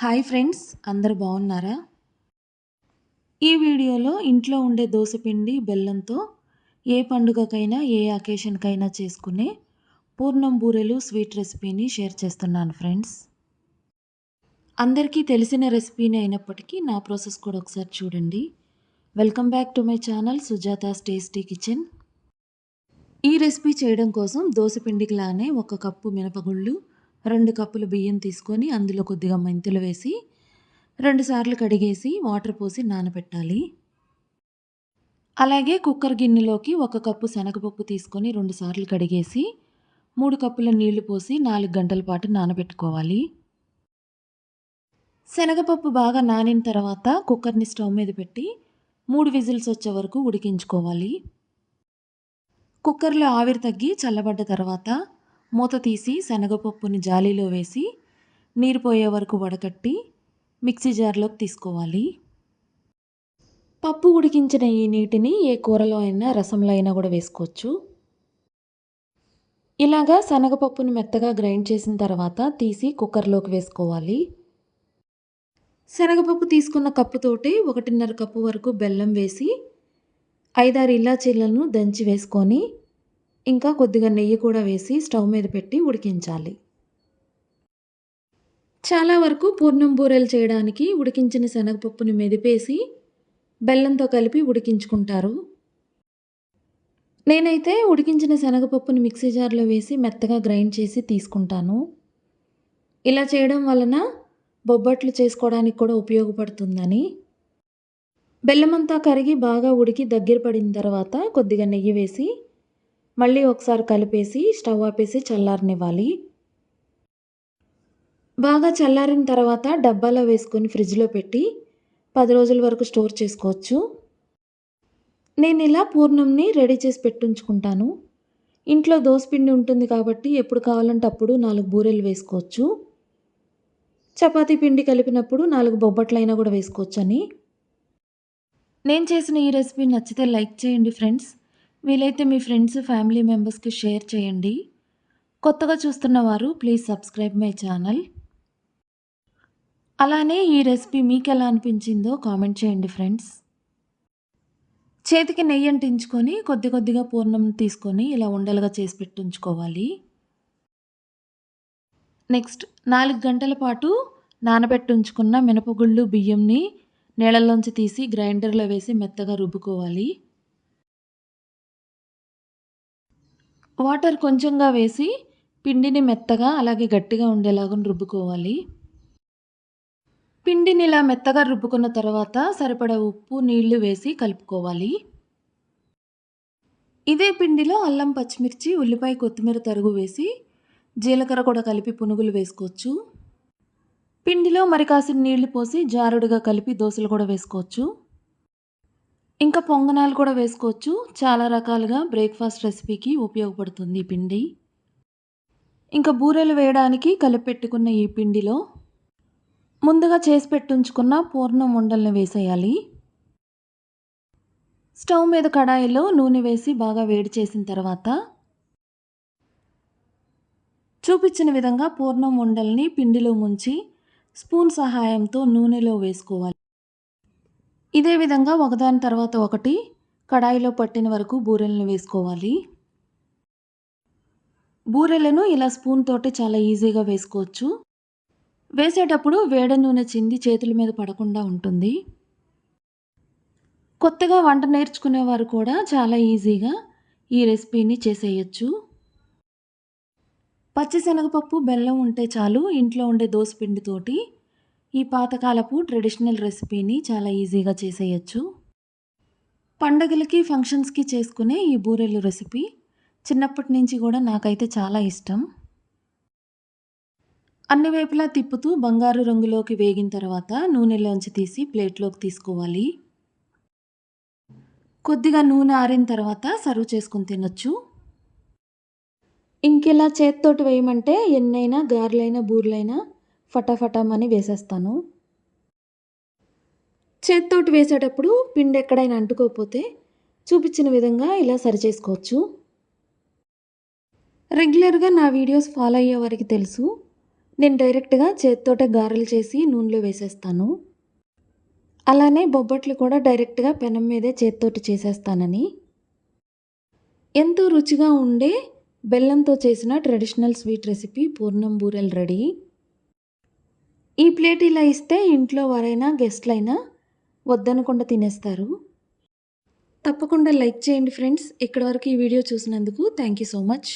Hi friends అందరు బాగున్నారా? ఈ వీడియోలో ఇంట్లో ఉండే దోశపిండి బెల్లంతో ఏ పండుగకైనా ఏ అకేషన్కైనా చేసుకునే పూర్ణం బూరెలు స్వీట్ రెసిపీని షేర్ చేస్తున్నాను ఫ్రెండ్స్. అందరికీ తెలిసిన రెసిపీనే అయినప్పటికీ నా ప్రాసెస్ కూడా ఒకసారి చూడండి. Welcome back to my channel Sujatha's tasty kitchen. ఈ రెసిపీ చేయడం కోసం దోశపిండికి లానే ఒక కప్పు మినపగుళ్ళు రెండు కప్పులు బియ్యం తీసుకొని అందులో కొద్దిగా మెంతులు వేసి రెండుసార్లు కడిగేసి వాటర్ పోసి నానబెట్టాలి. అలాగే కుక్కర్ గిన్నెలోకి ఒక కప్పు శనగపప్పు తీసుకొని రెండుసార్లు కడిగేసి మూడు కప్పుల నీళ్ళు పోసి నాలుగు గంటల పాటు నానబెట్టుకోవాలి. శనగపప్పు బాగా నానిన తర్వాత కుక్కర్ని స్టవ్ మీద పెట్టి మూడు విజిల్స్ వచ్చే వరకు ఉడికించుకోవాలి. కుక్కర్లో ఆవిరి తగ్గి చల్లబడ్డ తర్వాత మూత తీసి శనగపప్పుని జాలీలో వేసి నీరు పోయే వరకు వడకట్టి మిక్సీ జార్లోకి తీసుకోవాలి. పప్పు ఉడికించిన ఈ నీటిని ఏ కూరలో అయినా రసంలో అయినా కూడా వేసుకోవచ్చు. ఇలాగా శనగపప్పుని మెత్తగా గ్రైండ్ చేసిన తర్వాత తీసి కుక్కర్లోకి వేసుకోవాలి. శనగపప్పు తీసుకున్న కప్పుతోటి ఒకటిన్నర కప్పు వరకు బెల్లం వేసి ఐదారు ఇలాచీలను దంచి వేసుకొని ఇంకా కొద్దిగా నెయ్యి కూడా వేసి స్టవ్ మీద పెట్టి ఉడికించాలి. చాలా వరకు పూర్ణం బూరెలు చేయడానికి ఉడికించిన శనగపప్పుని మెదిపేసి బెల్లంతో కలిపి ఉడికించుకుంటారు. నేనైతే ఉడికించిన శనగపప్పుని మిక్సీ జార్లో వేసి మెత్తగా గ్రైండ్ చేసి తీసుకుంటాను. ఇలా చేయడం వలన బొబ్బట్లు చేసుకోవడానికి కూడా ఉపయోగపడుతుందని. బెల్లమంతా కరిగి బాగా ఉడికి దగ్గర పడిన తర్వాత కొద్దిగా నెయ్యి వేసి మళ్ళీ ఒకసారి కలిపేసి స్టవ్ ఆపేసి చల్లారనివ్వాలి. బాగా చల్లారిన తర్వాత డబ్బాలో వేసుకొని ఫ్రిడ్జ్లో పెట్టి పది రోజుల వరకు స్టోర్ చేసుకోవచ్చు. నేను ఇలా పూర్ణంని రెడీ చేసి పెట్టుంచుకుంటాను. ఇంట్లో దోసపిండి ఉంటుంది కాబట్టి ఎప్పుడు కావాలంటే అప్పుడు నాలుగు బూరెలు వేసుకోవచ్చు. చపాతీ పిండి కలిపినప్పుడు నాలుగు బొబ్బట్లైనా కూడా వేసుకోవచ్చు అని నేను చేసిన ఈ రెసిపీ నచ్చితే లైక్ చేయండి ఫ్రెండ్స్. వీలైతే మీ ఫ్రెండ్స్ ఫ్యామిలీ మెంబర్స్కి షేర్ చేయండి. కొత్తగా చూస్తున్న వారు ప్లీజ్ సబ్స్క్రైబ్ మై ఛానల్. అలానే ఈ రెసిపీ మీకు ఎలా అనిపించిందో కామెంట్ చేయండి ఫ్రెండ్స్. చేతికి నెయ్యి అంటించుకొని కొద్ది కొద్దిగా పూర్ణం తీసుకొని ఇలా ఉండలుగా చేసి పెట్టుంచుకోవాలి. నెక్స్ట్ నాలుగు గంటల పాటు నానబెట్టుంచుకున్న మినపగుళ్ళు బియ్యంని నీళ్ళల్లోంచి తీసి గ్రైండర్లో వేసి మెత్తగా రుబ్బుకోవాలి. వాటర్ కొంచెంగా వేసి పిండిని మెత్తగా అలాగే గట్టిగా ఉండేలాగా రుబ్బుకోవాలి. పిండిని ఇలా మెత్తగా రుబ్బుకున్న తర్వాత సరిపడా ఉప్పు నీళ్ళు వేసి కలుపుకోవాలి. ఇదే పిండిలో అల్లం పచ్చిమిర్చి ఉల్లిపాయ కొత్తిమీర తరుగు వేసి జీలకర్ర కూడా కలిపి పునుగులు వేసుకోవచ్చు. పిండిలో మరి కాసిన నీళ్ళు పోసి జారుడుగా కలిపి దోశలు కూడా వేసుకోవచ్చు. ఇంకా పొంగనాలు కూడా వేసుకోవచ్చు. చాలా రకాలుగా బ్రేక్ఫాస్ట్ రెసిపీకి ఉపయోగపడుతుంది ఈ పిండి. ఇంకా బూరెలు వేయడానికి కలిపెట్టుకున్న ఈ పిండిలో ముందుగా చేసి పెట్టుంచుకున్న పూర్ణం ఉండల్ని వేసేయాలి. స్టవ్ మీద కడాయిలో నూనె వేసి బాగా వేడి చేసిన తర్వాత చూపించిన విధంగా పూర్ణం ఉండల్ని పిండిలో ముంచి స్పూన్ సహాయంతో నూనెలో వేసుకోవాలి. ఇదే విధంగా ఒకదాని తర్వాత ఒకటి కడాయిలో పట్టిన వరకు బూరెలను వేసుకోవాలి. బూరెలను ఇలా స్పూన్ తోటి చాలా ఈజీగా వేసుకోవచ్చు. వేసేటప్పుడు వేడి నూనె చింది చేతుల మీద పడకుండా ఉంటుంది. కొత్తగా వంట నేర్చుకునేవారు కూడా చాలా ఈజీగా ఈ రెసిపీని చేసేయచ్చు. పచ్చిశనగపప్పు బెల్లం ఉంటే చాలు ఇంట్లో ఉండే దోసపిండితోటి ఈ పాతకాలపు ట్రెడిషనల్ రెసిపీని చాలా ఈజీగా చేసేయచ్చు. పండగలకి ఫంక్షన్స్కి చేసుకునే ఈ బూరెలు రెసిపీ చిన్నప్పటి నుంచి కూడా నాకైతే చాలా ఇష్టం. అన్ని వైపులా తిప్పుతూ బంగారు రంగులోకి వేగిన తర్వాత నూనెలోంచి తీసి ప్లేట్లోకి తీసుకోవాలి. కొద్దిగా నూనె ఆరిన తర్వాత సర్వ్ చేసుకుని తినొచ్చు. ఇంకెలా చేత్తోటి వేయమంటే ఎన్నైనా గారెలైనా బూరెలైనా ఫటాఫటామని వేసేస్తాను. చేత్తోటి వేసేటప్పుడు పిండి ఎక్కడైనా అంటుకోకపోతే చూపించిన విధంగా ఇలా సరి చేసుకోవచ్చు. రెగ్యులర్గా నా వీడియోస్ ఫాలో అయ్యే వారికి తెలుసు. నేను డైరెక్ట్గా చేత్తోటే గారెలు చేసి నూనెలో వేసేస్తాను. అలానే బొబ్బట్లు కూడా డైరెక్ట్గా పెనం మీదే చేత్తోటి చేసేస్తానని. ఎంతో రుచిగా ఉండే బెల్లంతో చేసిన ట్రెడిషనల్ స్వీట్ రెసిపీ పూర్ణం బూరెలు రెడీ. ఈ ప్లేట్ ఇలా ఇస్తే ఇంట్లో వారైనా గెస్ట్లైనా వద్దనకుండా తినేస్తారు. తప్పకుండా లైక్ చేయండి ఫ్రెండ్స్. ఇక్కడి వరకు ఈ వీడియో చూసినందుకు థ్యాంక్ యూ సో మచ్.